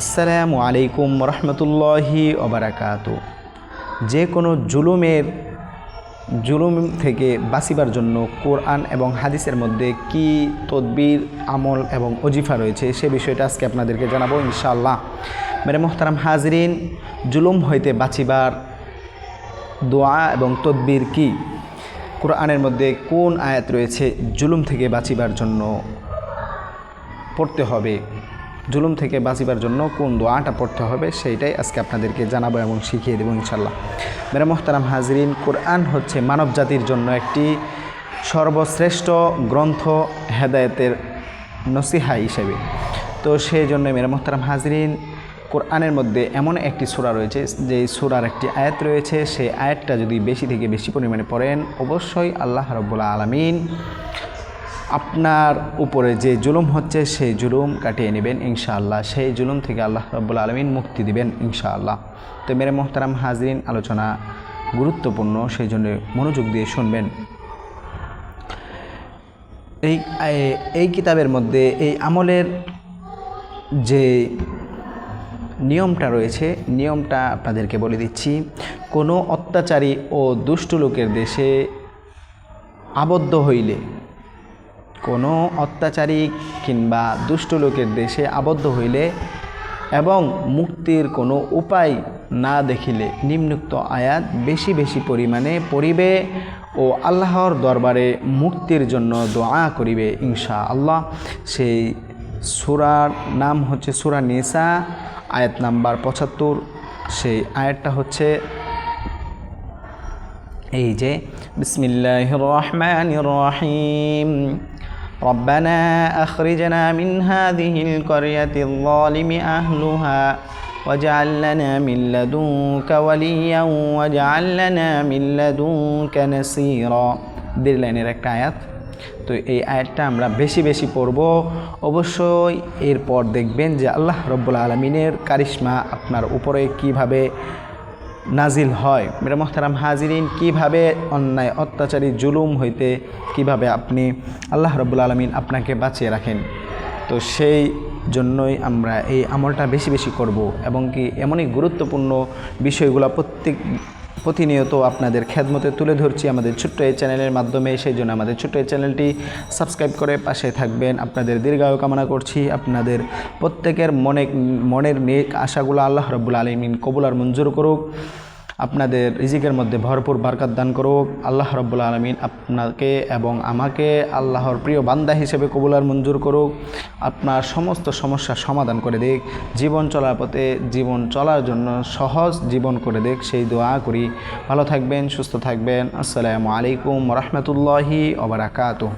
আসসালামু আলাইকুম রহমতুল্লাহি ওবরাকাত। যে কোনো জুলুমের, জুলুম থেকে বাঁচিবার জন্য কোরআন এবং হাদিসের মধ্যে কি তদবির, আমল এবং অজিফা রয়েছে সে বিষয়টা আজকে আপনাদেরকে জানাব ইনশাআল্লাহ। মেরে মোহতারাম হাজরিন, জুলুম হইতে বাঁচিবার দোয়া এবং তদবির কি? কোরআনের মধ্যে কোন আয়াত রয়েছে? জুলুম থেকে বাঁচিবার জন্য পড়তে হবে। জুলুম থেকে বাঁচিবার জন্য কোন দোয়াটা পড়তে হবে সেইটাই আজকে আপনাদেরকে জানাব এবং শিখিয়ে দেবো ইনশাল্লাহ মেরা মোহতারাম হাজরিন, কোরআন হচ্ছে মানব জাতির জন্য একটি সর্বশ্রেষ্ঠ গ্রন্থ হেদায়তের নসিহা হিসেবে। তো সেই জন্য মেরা মোহতারাম হাজরিন, কোরআনের মধ্যে এমন একটি সূরা রয়েছে যে সূরার একটি আয়াত রয়েছে, সেই আয়াতটা যদি বেশি থেকে বেশি পরিমাণে পড়েন, অবশ্যই আল্লাহ রব্বুল্লা আলমিন আপনার উপরে যে জুলুম হচ্ছে, সেই জুলুম কাটিয়ে নেবেন ইনশাআল্লাহ। সেই জুলুম থেকে আল্লাহ রব্বুল আলমিন মুক্তি দিবেন ইনশাআল্লাহ। তো মেরে মোহতারাম হাজরিন, আলোচনা গুরুত্বপূর্ণ, সেই জন্য মনোযোগ দিয়ে শুনবেন। এই এই কিতাবের মধ্যে, এই আমলের যে নিয়মটা রয়েছে, নিয়মটা আপনাদেরকে বলে দিচ্ছি। কোনো অত্যাচারী ও দুষ্টু লোকের দেশে আবদ্ধ হইলে কোনো অত্যাচারী কিংবা দুষ্ট লোকের দেশে আবদ্ধ হইলে এবং মুক্তির কোনো উপায় না দেখিলে নিম্নুক্ত আয়াত বেশি বেশি পরিমাণে পড়িবে ও আল্লাহর দরবারে মুক্তির জন্য দোয়া করিবে ইনশা আল্লাহ সেই সুরার নাম হচ্ছে সুরা নিসা, আয়াত নাম্বার পঁচাত্তর। সেই আয়াতটা হচ্ছে এই যে বিসমিল্লাহ রহমান রহিম। ربنا أخرجنا من هذه القرية الظالم أهلها واجعل لنا من لدنك وليا واجعل لنا من لدنك نصيرا দেড় লাইনের একটা আয়াত তো এই আয়াতটা আমরা বেশি বেশি পড়ব অবশ্যই এরপর দেখবেন যে আল্লাহ রব্বুল আলমিনের কারিশ্মা আপনার উপরে কিভাবে নাজিল হয়। মেরা মোহতারাম হাজিরিন, কীভাবে অন্যায়, অত্যাচারী, জুলুম হইতে কীভাবে আপনি আল্লাহ রবুল আলমিন আপনাকে বাঁচিয়ে রাখেন? তো সেই জন্যই আমরা এই আমলটা বেশি বেশি করব এবং কি এমনই গুরুত্বপূর্ণ বিষয়গুলো প্রত্যেক প্রতিনিয়ত আপনাদের খেদমতে তুলে ধরছি আমাদের ছোট্ট এই চ্যানেলের মাধ্যমে। সেই জন্য আমাদের ছোট্ট এই চ্যানেলটি সাবস্ক্রাইব করে পাশে থাকবেন। আপনাদের দীর্ঘায়ু কামনা করছি। আপনাদের প্রত্যেকের মনে মনের নেক আশাগুলো আল্লাহ রব্বুল আলমিন কবুলার মঞ্জুর করুক। আপনাদের রিজিকের মধ্যে ভরপুর বারকাত দান করুক। আল্লাহ রব্বুল আলমিন আপনাকে এবং আমাকে আল্লাহর প্রিয় বান্দা হিসেবে কবুলার মঞ্জুর করুক। আপনার সমস্ত সমস্যার সমাধান করে দিক। জীবন চলার পথে জীবন চলার জন্য সহজ জীবন করে দিক। সেই দোয়া করি। ভালো থাকবেন, সুস্থ থাকবেন। আসসালামু আলাইকুম রহমতুল্লাহি ওবরাকাতু